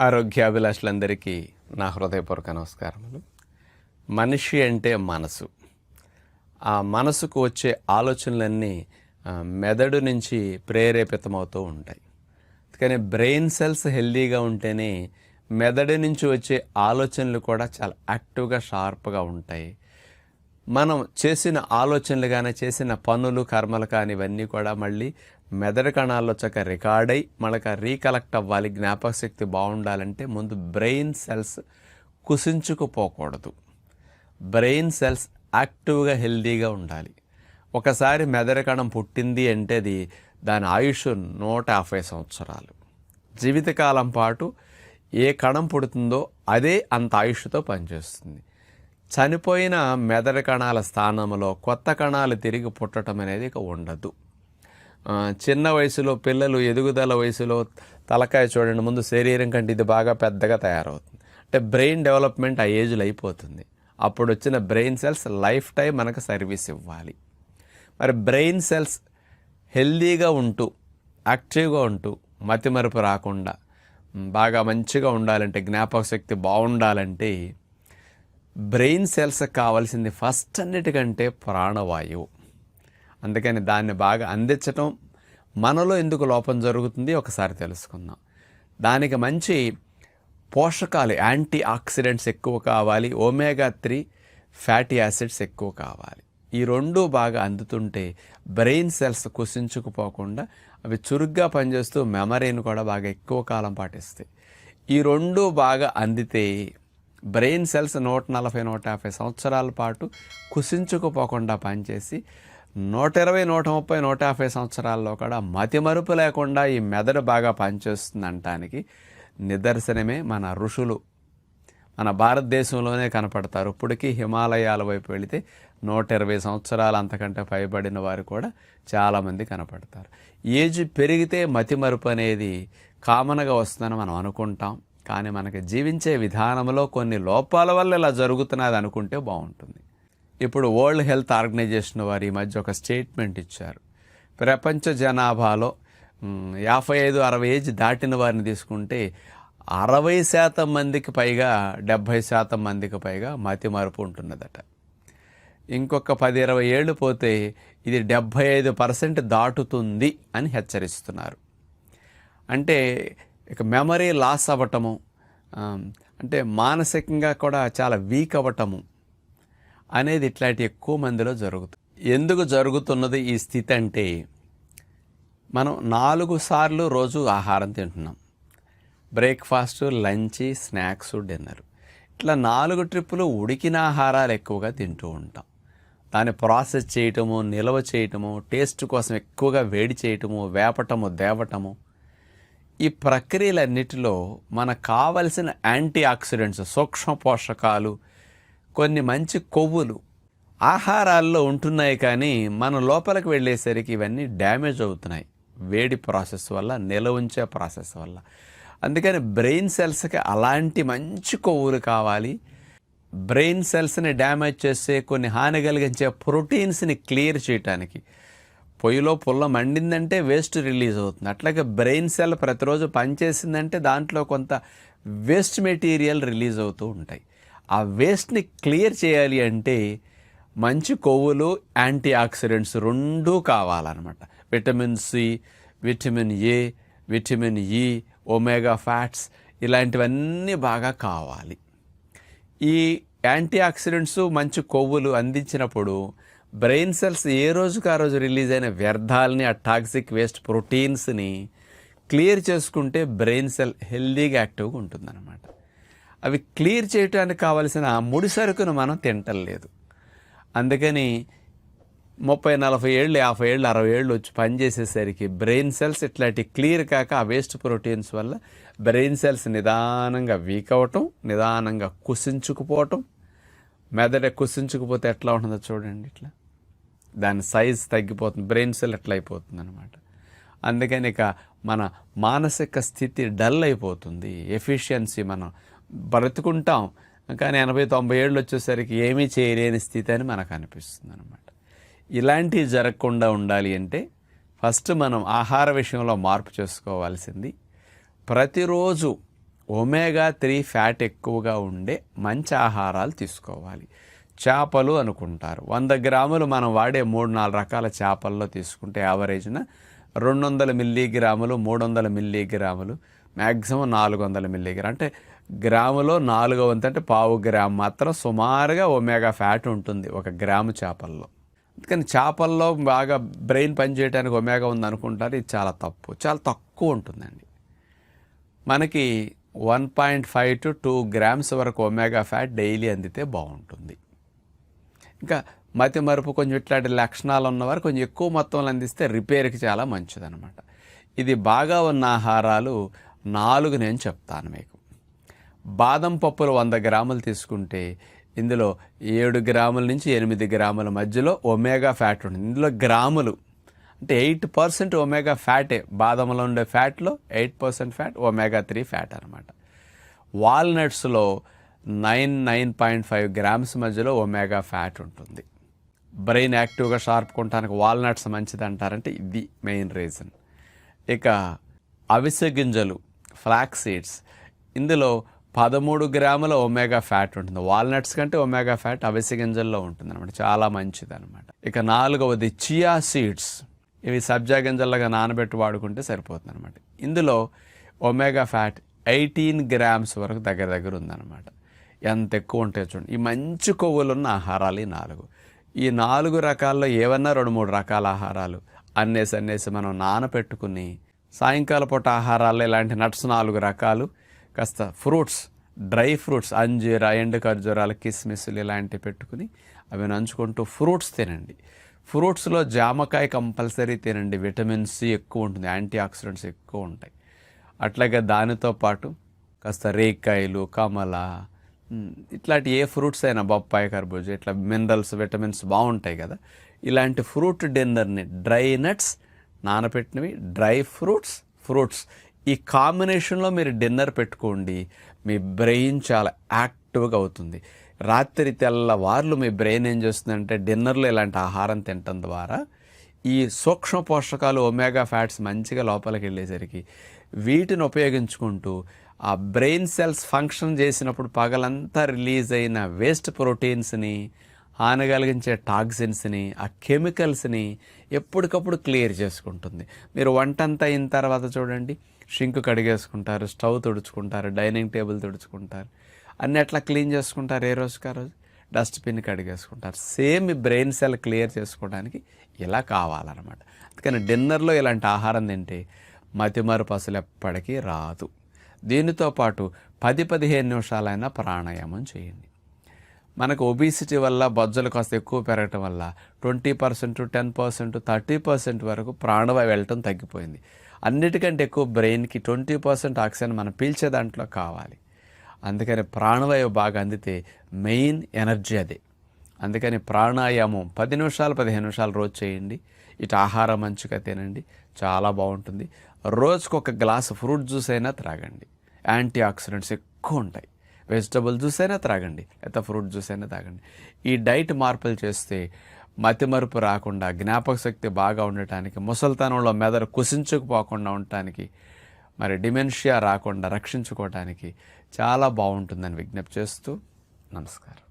ఆరోగ్యాభిలాషులందరికీ నా హృదయపూర్వక నమస్కారములు. మనిషి అంటే మనసు. ఆ మనసుకు వచ్చే ఆలోచనలన్నీ మెదడు నుంచి ప్రేరేపితమవుతూ ఉంటాయి. కానీ బ్రెయిన్ సెల్స్ హెల్దీగా ఉంటేనే మెదడు నుంచి వచ్చే ఆలోచనలు కూడా చాలా యాక్టివ్గా షార్ప్గా ఉంటాయి. మనం చేసిన ఆలోచనలు కానీ చేసిన పనులు కర్మలు కానీ ఇవన్నీ కూడా మళ్ళీ మెదడు కణాల్లో చక్క రికార్డ్ అయి మనకు రీకలెక్ట్ అవ్వాలి జ్ఞాపక శక్తి బాగుండాలంటే ముందు బ్రెయిన్ సెల్స్ కుసించుకుపోకూడదు బ్రెయిన్ సెల్స్ యాక్టివ్గా హెల్దీగా ఉండాలి. ఒకసారి మెదడు కణం పుట్టింది అంటే అది దాని ఆయుష్ నూట యాభై సంవత్సరాలు. జీవితకాలం పాటు ఏ కణం పుడుతుందో అదే అంత ఆయుష్తో పనిచేస్తుంది. చనిపోయిన మెదడు కణాల స్థానంలో కొత్త కణాలు తిరిగి పుట్టడం అనేది ఇక ఉండదు. చిన్న వయసులో పిల్లలు ఎదుగుదల వయసులో తలకాయ చూడండి ముందు శరీరం కంటే ఇది బాగా పెద్దగా తయారవుతుంది. అంటే బ్రెయిన్ డెవలప్మెంట్ ఆ ఏజ్లో అయిపోతుంది. అప్పుడు వచ్చిన బ్రెయిన్ సెల్స్ లైఫ్ టైం మనకు సర్వీస్ ఇవ్వాలి. మరి బ్రెయిన్ సెల్స్ హెల్దీగా ఉంటూ యాక్టివ్గా ఉంటూ మతిమరుపు రాకుండా బాగా మంచిగా ఉండాలంటే జ్ఞాపక శక్తి బాగుండాలంటే బ్రెయిన్ సెల్స్ కావాల్సింది ఫస్ట్ అన్నిటికంటే ప్రాణవాయువు. అందుకని దాన్ని బాగా అందించటం మనలో ఎందుకు లోపం జరుగుతుంది ఒకసారి తెలుసుకుందాం. దానికి మంచి పోషకాలు యాంటీ ఆక్సిడెంట్స్ ఎక్కువ కావాలి ఓమేగా త్రీ ఫ్యాటీ యాసిడ్స్ ఎక్కువ కావాలి. ఈ రెండు బాగా అందుతుంటే బ్రెయిన్ సెల్స్ కుసించుకుపోకుండా అవి చురుగ్గా పనిచేస్తూ మెమరీని కూడా బాగా ఎక్కువ కాలం పాటిస్తాయి. ఈ రెండు బాగా అందితే బ్రెయిన్ సెల్స్ నూట నలభై నూట యాభై సంవత్సరాల పాటు కుసించుకుపోకుండా పనిచేసి నూట ఇరవై నూట ముప్పై నూట యాభై సంవత్సరాల్లో కూడా మతిమరుపు లేకుండా ఈ మెదడు బాగా పనిచేస్తుంది అనటానికి నిదర్శనమే మన ఋషులు. మన భారతదేశంలోనే కనపడతారు. ఇప్పటికీ హిమాలయాల వైపు వెళితే నూట ఇరవై సంవత్సరాలు అంతకంటే పైబడిన వారు కూడా చాలామంది కనపడతారు. ఏజ్ పెరిగితే మతిమరుపు అనేది కామన్గా వస్తుందని మనం అనుకుంటాం. కానీ మనకి జీవించే విధానంలో కొన్ని లోపాల వల్ల ఇలా జరుగుతున్నది అనుకుంటే బాగుంటుంది. ఇప్పుడు వరల్డ్ హెల్త్ ఆర్గనైజేషన్ వారు ఈ మధ్య ఒక స్టేట్మెంట్ ఇచ్చారు. ప్రపంచ జనాభాలో యాభై ఐదు అరవై ఏజ్ దాటిన వారిని తీసుకుంటే అరవై శాతం మందికి పైగా డెబ్భై శాతం మందికి పైగా మతి మరుపు ఉంటున్నదట. ఇంకొక పది ఇరవై ఏళ్ళు పోతే ఇది డెబ్భై ఐదు పర్సెంట్ దాటుతుంది అని హెచ్చరిస్తున్నారు. అంటే ఇక మెమరీ లాస్ అవ్వటము అంటే మానసికంగా కూడా చాలా వీక్ అవ్వటము అనేది ఇట్లాంటి ఎక్కువ మందిలో జరుగుతుంది ఎందుకు జరుగుతున్నది ఈ స్థితి అంటే మనం నాలుగు సార్లు రోజు ఆహారం తింటున్నాం. Breakfast lunch snacks dinner. ఇట్లా నాలుగు ట్రిప్పులు ఉడికిన ఆహారాలు ఎక్కువగా తింటూ ఉంటాం. దాన్ని ప్రాసెస్ చేయటము నిల్వ చేయటము టేస్ట్ కోసం ఎక్కువగా వేడి చేయటము వేపటము దేవటము. ఈ ప్రక్రియలన్నిటిలో మనకు కావలసిన యాంటీ ఆక్సిడెంట్స్ సూక్ష్మ పోషకాలు కొన్ని మంచి కొవ్వులు ఆహారాల్లో ఉంటున్నాయి కానీ మన లోపలికి వెళ్ళేసరికి ఇవన్నీ డ్యామేజ్ అవుతున్నాయి. వేడి ప్రాసెస్ వల్ల నిల్వ ఉంచే ప్రాసెస్ వల్ల. అందుకని బ్రెయిన్ సెల్స్కి అలాంటి మంచి కొవ్వులు కావాలి. బ్రెయిన్ సెల్స్ని డ్యామేజ్ చేసే కొన్ని హాని కలిగించే ప్రోటీన్స్ని క్లియర్ చేయటానికి. పొయ్యిలో పుల్ల మండిందంటే వేస్ట్ రిలీజ్ అవుతుంది. అట్లాగే బ్రెయిన్ సెల్ ప్రతిరోజు పనిచేసిందంటే దాంట్లో కొంత వేస్ట్ మెటీరియల్ రిలీజ్ అవుతూ ఉంటాయి. ఆ వేస్ట్ని క్లియర్ చేయాలి అంటే మంచి కొవ్వులు యాంటీ ఆక్సిడెంట్స్ రెండూ కావాలన్నమాట. Vitamin C vitamin A vitamin E omega fats ఇలాంటివన్నీ బాగా కావాలి. ఈ యాంటీ ఆక్సిడెంట్స్ మంచి కొవ్వులు అందించినప్పుడు బ్రెయిన్ సెల్స్ ఏ రోజుకు ఆ రోజు రిలీజ్ అయిన వ్యర్థాలని ఆ టాక్సిక్ వేస్ట్ ప్రోటీన్స్ని క్లియర్ చేసుకుంటే బ్రెయిన్ సెల్ హెల్దీగా యాక్టివ్గా ఉంటుందన్నమాట. అవి క్లియర్ చేయడానికి కావలసిన ముడి సరుకును మనం తింటలేదు అందుకని ముప్పై నలభై ఏళ్ళు యాభై ఏళ్ళు అరవై ఏళ్ళు వచ్చి పనిచేసేసరికి బ్రెయిన్ సెల్స్ ఇట్లాంటి క్లియర్ కాక ఆ వేస్ట్ ప్రోటీన్స్ వల్ల బ్రెయిన్ సెల్స్ నిదానంగా వీక్ అవ్వటం నిదానంగా కుసించుకుపోవటం. మెదడు కుసించుకుపోతే ఎట్లా ఉంటుందో చూడండి ఇట్లా. దాని సైజ్ తగ్గిపోతుంది బ్రెయిన్ సెల్ ఎట్లా అయిపోతుంది అనమాట అందుకని ఇక మన మానసిక స్థితి డల్ అయిపోతుంది ఎఫిషియన్సీ మనం బ్రతుకుంటాం. కానీ ఎనభై తొంభై ఏళ్ళు వచ్చేసరికి ఏమీ చేయలేని స్థితి అని మనకు అనిపిస్తుంది అనమాట ఇలాంటివి జరగకుండా ఉండాలి అంటే ఫస్ట్ మనం ఆహార విషయంలో మార్పు చేసుకోవాల్సింది. ప్రతిరోజు ఒమేగా త్రీ ఫ్యాట్ ఎక్కువగా ఉండే మంచి ఆహారాలు తీసుకోవాలి. చేపలు అనుకుంటారు. వంద గ్రాములు మనం వాడే మూడు నాలుగు రకాల చేపల్లో తీసుకుంటే యావరేజ్న రెండు వందల మిల్లీగ్రాములు మూడు వందల మిల్లీగ్రాములు మ్యాక్సిమం నాలుగు వందల మిల్లీగ్రామ్ అంటే గ్రాములో నాలుగో వంతు అంటే పావు గ్రామ్ మాత్రం సుమారుగా ఒమేగా ఫ్యాట్ ఉంటుంది ఒక గ్రాము చేపల్లో. అందుకని చేపల్లో బాగా బ్రెయిన్ పనిచేయడానికి ఒమేగా ఉంది అనుకుంటారు ఇది చాలా తప్పు. చాలా తక్కువ ఉంటుందండి. మనకి one point five to two grams వరకు ఒమేగా ఫ్యాట్ డైలీ అందితే బాగుంటుంది. ఇంకా మతి మరుపు కొంచెం ఇట్లాంటి లక్షణాలు ఉన్నవారు కొంచెం ఎక్కువ మొత్తంలో అందిస్తే రిపేర్కి చాలా మంచిదన్నమాట. ఇది బాగా ఉన్న ఆహారాలు నాలుగు నేను చెప్తాను మీకు. బాదం పప్పులు వంద గ్రాములు తీసుకుంటే ఇందులో ఏడు గ్రాముల నుంచి ఎనిమిది గ్రాముల మధ్యలో ఒమేగా ఫ్యాట్ ఉంటుంది. ఇందులో గ్రాములు. అంటే ఎయిట్ పర్సెంట్ ఒమేగా ఫ్యాటే. బాదంలో ఉండే ఫ్యాట్లో eight percent fat omega three fat అనమాట వాల్నట్స్లో nine nine point five grams మధ్యలో ఒమేగా ఫ్యాట్ ఉంటుంది. బ్రెయిన్ యాక్టివ్గా షార్ప్ కొనడానికి వాల్నట్స్ మంచిది అంటారంటే ఇది మెయిన్ రీజన్. ఇక అవిసె గింజలు ఫ్లాక్ సీడ్స్. ఇందులో పదమూడు గ్రాముల ఒమేగా ఫ్యాట్ ఉంటుంది. వాల్నట్స్ కంటే ఒమేగా ఫ్యాట్ అవిసె గింజల్లో ఉంటుంది అనమాట చాలా మంచిది అనమాట ఇక నాలుగవది చియా సీడ్స్. ఇవి సబ్జా గింజల్లాగా నానబెట్టి వాడుకుంటే సరిపోతుంది అనమాట ఇందులో ఒమేగా ఫ్యాట్ ఎయిటీన్ గ్రామ్స్ వరకు దగ్గర దగ్గర ఉందన్నమాట. ఎంత ఎక్కువ ఉంటాయో చూడండి. ఈ మంచి కొవ్వులు ఉన్న ఆహారాలు ఈ నాలుగు. ఈ నాలుగు రకాల్లో ఏవన్నా రెండు మూడు రకాల ఆహారాలు. అన్నేసి అన్నేసి మనం నానపెట్టుకుని సాయంకాల పూట ఆహారాల్లో ఇలాంటి నట్స్ నాలుగు రకాలు. కాస్త ఫ్రూట్స్ డ్రై ఫ్రూట్స్ అంజీర ఎండు ఖర్జూరాలు కిస్మిస్లు ఇలాంటివి పెట్టుకుని అవి నంచుకుంటూ ఫ్రూట్స్ తినండి. ఫ్రూట్స్లో జామకాయ కంపల్సరీ తినండి. విటమిన్ సి ఎక్కువ ఉంటుంది. యాంటీ ఆక్సిడెంట్స్ ఎక్కువ ఉంటాయి. అట్లాగే దానితో పాటు కాస్త రేక్కాయలు కమల ఇట్లాంటి ఏ ఫ్రూట్స్ అయినా బొప్పాయి కర్బూజ ఇట్లా మినరల్స్ విటమిన్స్ బాగుంటాయి కదా. ఇలాంటి ఫ్రూట్ డిన్నర్ని డ్రై నట్స్ నానబెట్టినవి డ్రై ఫ్రూట్స్ ఫ్రూట్స్. ఈ కాంబినేషన్లో మీరు డిన్నర్ పెట్టుకోండి. మీ బ్రెయిన్ చాలా యాక్టివ్గా అవుతుంది. రాత్రి తెల్లవార్లు మీ బ్రెయిన్ ఏం చేస్తుందంటే డిన్నర్లో ఇలాంటి ఆహారం తినటం ద్వారా ఈ సూక్ష్మ పోషకాలు ఒమేగా ఫ్యాట్స్ మంచిగా లోపలికి వెళ్ళేసరికి వీటిని ఉపయోగించుకుంటూ ఆ బ్రెయిన్ సెల్స్ ఫంక్షన్ చేసినప్పుడు పగలంతా రిలీజ్ అయిన వేస్ట్ ప్రోటీన్స్ని హాని కలిగించే టాక్సిన్స్ని ఆ కెమికల్స్ని ఎప్పటికప్పుడు క్లియర్ చేసుకుంటుంది. మీరు వంట అంతా అయిన తర్వాత చూడండి. షింక్ కడిగేసుకుంటారు స్టవ్ తుడుచుకుంటారు డైనింగ్ టేబుల్ తుడుచుకుంటారు అన్ని ఎట్లా క్లీన్ చేసుకుంటారు ఏ రోజుకి ఆ రోజు? డస్ట్బిన్ కడిగేసుకుంటారు. సేమ్ బ్రెయిన్ సెల్ క్లియర్ చేసుకోవడానికి ఇలా కావాలన్నమాట. అందుకని డిన్నర్లో ఇలాంటి ఆహారం తింటే మతిమరుపు అసలు ఎప్పటికీ రాదు. దీనితో పాటు పది పదిహేను నిమిషాలైనా ప్రాణాయామం చేయండి. మనకు ఒబిసిటీ వల్ల బొజ్జలు కాస్త ఎక్కువ పెరగటం వల్ల twenty percent ten percent thirty percent వరకు ప్రాణవాయు వెళ్ళటం తగ్గిపోయింది. అన్నిటికంటే ఎక్కువ బ్రెయిన్కి ట్వంటీ పర్సెంట్ ఆక్సిజన్ మనం పీల్చే దాంట్లో కావాలి. అందుకని ప్రాణవాయువు బాగా అందితే మెయిన్ ఎనర్జీ అదే. అందుకని ప్రాణాయామం పది నిమిషాలు పదిహేను నిమిషాలు రోజు చేయండి. ఇటు ఆహారం మంచిగా తినండి. చాలా బాగుంటుంది. రోజుకు ఒక గ్లాస్ ఫ్రూట్ జ్యూస్ అయినా త్రాగండి. యాంటీ ఆక్సిడెంట్స్ ఎక్కువ ఉంటాయి. వెజిటబుల్ జ్యూస్ అయినా త్రాగండి. లేదా ఫ్రూట్ జ్యూస్ అయినా తాగండి ఈ డైట్ మార్పులు చేస్తే మతిమరుపు రాకుండా జ్ఞాపక శక్తి బాగా ఉండటానికి ముసల్తనంలో మెదడు కుసించుకుపోకుండా ఉండటానికి మరి డిమెన్షియా రాకుండా రక్షించుకోవటానికి చాలా బాగుంటుందని విజ్ఞప్తి చేస్తూ నమస్కారం.